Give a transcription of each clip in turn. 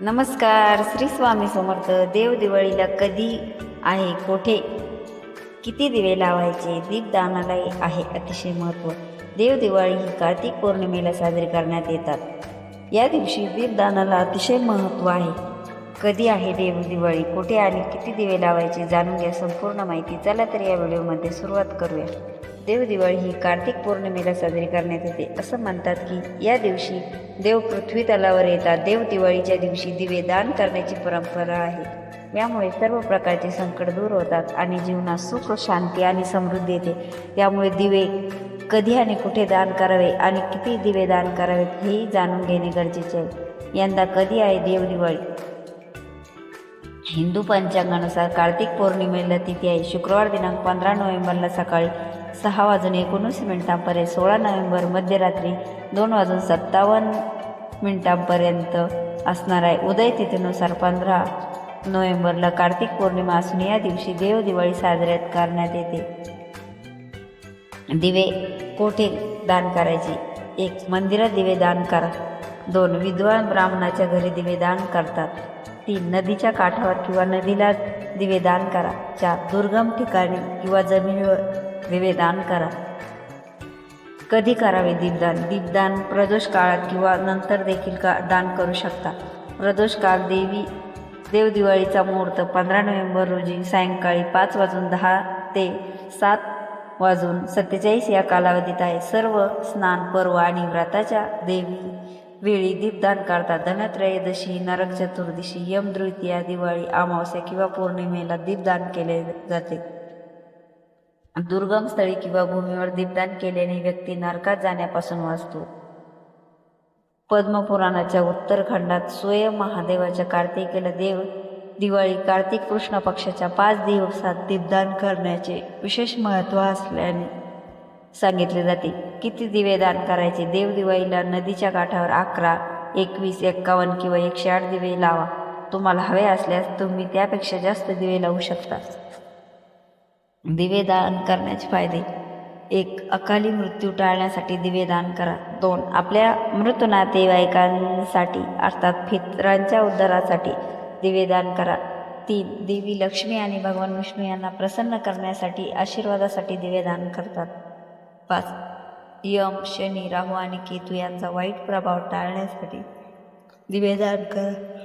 नमस्कार श्री स्वामी समर्थ. देव दिवाळीला कधी आहे कोठे? किती दिवे लावायचे? दीपदानालाही आहे अतिशय महत्त्व देव दिवाळी ही कार्तिक पौर्णिमेला साजरी करण्यात येतात. या दिवशी दीपदानाला अतिशय महत्त्व आहे. कधी आहे देव दिवाळी? कुठे आणि किती दिवे लावायचे? जाणून घ्या. संपूर्ण माहिती चला तर या व्हिडिओमध्ये सुरुवात करूया. देव दिवाळी ही कार्तिक पौर्णिमेला साजरी करण्यात येते. असं म्हणतात की या दिवशी देव पृथ्वी तलावर येतात देव दिवाळीच्या दिवशी दिवे दान करण्याची परंपरा आहे. यामुळे सर्व प्रकारचे संकट दूर होतात आणि जीवनात सुख शांती आणि समृद्धी येते. त्यामुळे दिवे कधी आणि कुठे दान करावे आणि किती दिवे दान करावेत हेही जाणून घेणे गरजेचे आहे. यंदा कधी आहे देव दिवाळी? हिंदू पंचांगानुसार कार्तिक पौर्णिमेला तिथी आहे. शुक्रवार दिनांक पंधरा नोव्हेंबरला सकाळी सहा वाजून एकोणीस मिनिटांपर्यंत सोळा नोव्हेंबर मध्यरात्री दोन वाजून सत्तावन्न मिनिटांपर्यंत असणार आहे. उदय तिथीनुसार पंधरा नोव्हेंबरला कार्तिक पौर्णिमा असून या दिवशी देव दिवाळी साजऱ्यात करण्यात येते. दिवे कोठे दान करायचे? एक मंदिरात दिवे दान करा. दोन विद्वान ब्राह्मणाच्या घरी दिवे दान करतात. तीन नदीच्या काठावर किंवा नदीला दिवे दान करा. चार दुर्गम ठिकाणी किंवा जमिनीवर दिवेदान करा. कधी करावे दीपदान? दीपदान प्रदोष काळात किंवा नंतर देखील का दान करू शकता? प्रदोष काळ देवी देवदिवाळीचा मुहूर्त पंधरा नोव्हेंबर रोजी सायंकाळी पाच वाजून दहा ते सात वाजून सत्तेचाळीस या कालावधीत आहे. सर्व स्नान पर्व आणि व्रताच्या देवी वेळी दीपदान करतात. धनत्रयोदशी नरक चतुर्दशी यम दिवाळी अमावस्या किंवा पौर्णिमेला दीपदान केले जाते. दुर्गम स्थळी किंवा भूमीवर दीपदान केल्याने व्यक्ती नरकात जाण्यापासून वाचतो. पद्मपुराणाच्या उत्तरखंडात स्वयं महादेवाच्या कार्तिकेला देव दिवाळी कार्तिक कृष्ण पक्षाच्या पाच दिवसात दीपदान करण्याचे विशेष महत्त्व असल्याने सांगितले जाते. किती दिवे दान करायचे? देव दिवाळीला नदीच्या काठावर अकरा एकवीस एक्कावन्न किंवा एकशे आठ दिवे लावा. तुम्हाला हवे असल्यास तुम्ही त्यापेक्षा जास्त दिवे लावू शकता. दिवे दान करण्याचे फायदे. एक अकाली मृत्यू टाळण्यासाठी दिवे दान करा. दोन आपल्या मृत नातेवाईकांसाठी अर्थात फित्रांच्या उद्धारासाठी दिवे दान करा. तीन देवी लक्ष्मी आणि भगवान विष्णू यांना प्रसन्न करण्यासाठी आशीर्वादासाठी दिवे दान करतात. पाच यम शनी राहू आणि केतू यांचा वाईट प्रभाव टाळण्यासाठी दिवे दान करा.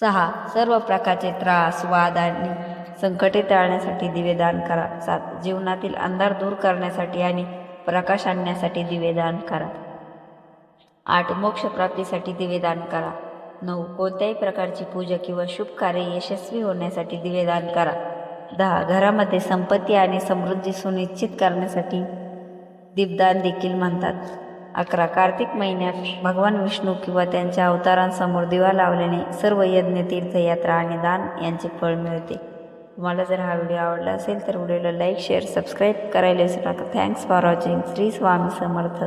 सहा सर्व प्रकारचे त्रास वाद आणि संकटे टाळण्यासाठी दिवे दान करा. सात जीवनातील अंधार दूर करण्यासाठी आणि प्रकाश आणण्यासाठी दिवे दान करा. आठ मोक्षप्राप्तीसाठी दिवे दान करा. नऊ कोणत्याही प्रकारची पूजा किंवा शुभ कार्य यशस्वी होण्यासाठी दिवे दान करा. दहा घरामध्ये संपत्ती आणि समृद्धी सुनिश्चित करण्यासाठी दीपदान देखील म्हणतात. अकरा कार्तिक महिन्यात भगवान विष्णू किंवा त्यांच्या अवतारांसमोर दिवा लावल्याने सर्व यज्ञ तीर्थयात्रा आणि दान यांचे फळ मिळते. तुम्हाला जर हा व्हिडिओ आवडला असेल तर व्हिडिओला लाईक शेअर सबस्क्राईब करायला विसरू नका. Thanks for watching Shri Swami Samarth.